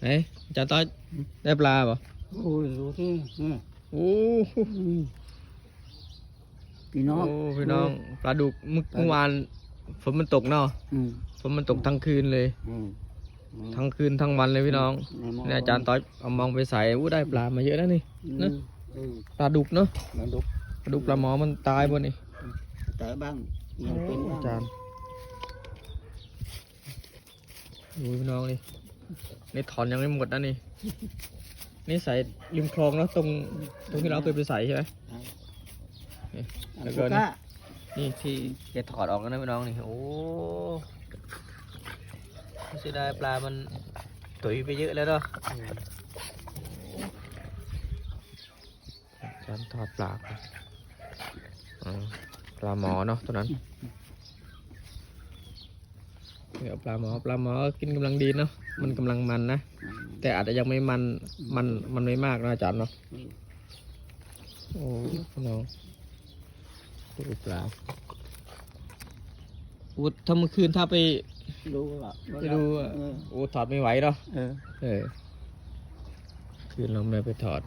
ไหนจะต้อยได้ปลาเปล่ะโอ้ยดูที่นี่โอ้อืมพี่น้อง โอ้พี่น้องปลาดุกเมื่อเมื่อวานฝนมันตกเนาะอืมฝนมันตกทั้งคืนเลย อืมทั้งคืนทั้งวันเลยพี่น้องในหม้เนี่ยอาจารย์ต้อยเอามองไปใส่อู้ได้ปลามาเยอะนะนี่อืมนะอืมปลาดุกเนาะมาดุกปลาดุกปลาหมอมันตายบนนี่แต่บ้างยังเป็นบ้างอาจารย์ดูพี่น้องนี่ นี่ถอนยังไม่หมดนะนี่ นี่ใส่ริมคลองเนาะตรงตรงที่เราเคยไปใส่ใช่ไหมนี่แล้แล้ววก็ก็นี่นี่ที่จะถอดออกแล้วนะพี่น้องนี่โอ้เสียดายปลามันตุยไปเยอะแล้วเนาะการถอดปลาก่อนอ่าปลาหมอเนาะตัวนั้น เดี๋ยวปลาหมอปลาหมอกินกำลังดีเนาะมันกำลังมันนะแต่อาจจะยังไม่มันมันมันไม่มากนะอาจารย์เนาะโอ้พี่น้องดูปลาอูถ้าเมื่อคืนถ้าไปดูว่าไปดูอะเออโอ้ถอดไม่ไหวเนาะเออเออ คืนเราไม่ไปถอด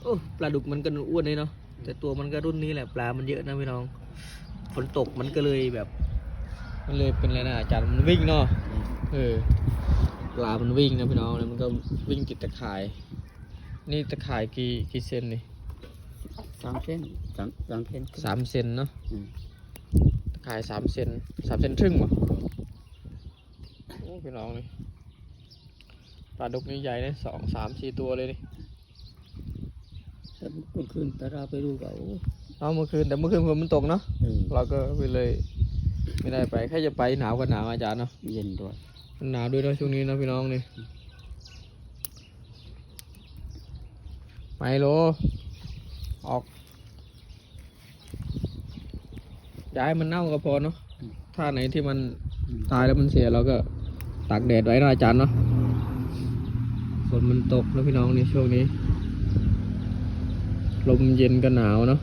โอ้ปลาดุกมันก็อ้วนเลยเนาะแต่ตัวมันก็รุ่นนี้แหละปลา มันเยอะนะพี่น้องฝนตกมันก็เลยแบบ มันเลยเป็นอะไรนะอาจารย์มันวิ่งเนาะเออปลา มันวิ่งนะพี่น้องแล้วมันก็วิ่งติดตะข่าย นี่ตะข่ายกี่กี่เซนนี่สามเส้นสามสามเส้นสามเซนเนาะอืมตะข่ายสามเซนสามเซนครึ่งวะโอ้พี่น้องนี่ ปลาดุกนี่ใหญ่เลยสองสามสี่ตัวเลยนี่แต่เมื่อคืนแต่เราไปดูก็โอ้เอาเมื่อคืนแต่เมื่อคืนฝนมันตกเนาะเออเราก็ไปเลยไม่ได้ไปแค่จะไปหนาวก็หนาวอาจารย์เนาะเย็นด้วยมันหนาวด้วยเนาะช่วงนี้เนาะพี่น้องนี่ไมโลออกย้ายมันเน่าก็พอเนาะถ้าไหนที่มันตายแล้วมันเสียเราก็ตากแดดไว้นะอาจารย์เนาะฝ นมันตกแล้วพี่น้องในช่วงนี้ ลมเย็นกับหนาวเนาะ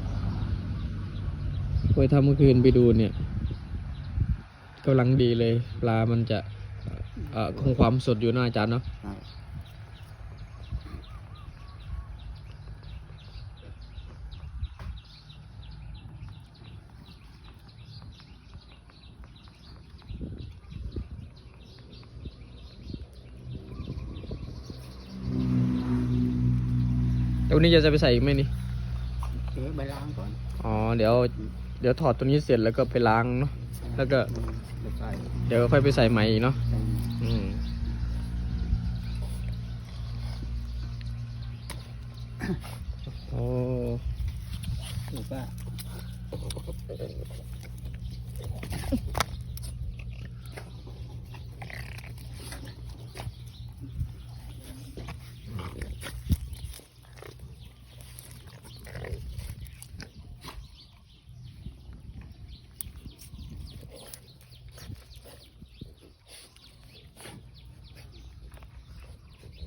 ไปทำเมื่อคืนไปดูเนี่ยกำลังดีเลย ปลามันจะคงความสดอยู่นะอาจารย์เนาะ ครับแล้ววันนี้จะจะไปใส่อีกไหมนี่เดี๋ยวไปล้างก่อนอ๋อเดี๋ยว เดี๋ยวถอดตัวนี้เสร็จแล้วก็ไปล้างเนาะแล้วก็อืมไปใส่เดี๋ยวค่อยไปใส่ใหม่อีกเนาะอืมอืมโอ้ดูก็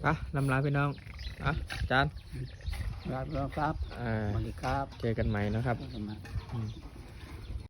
อะลำลาพี่น้องอะอาจารย์ครับครับอ่าสวัสดีครับ เจอกันใหม่นะครับ ขอบคุณมาก อืม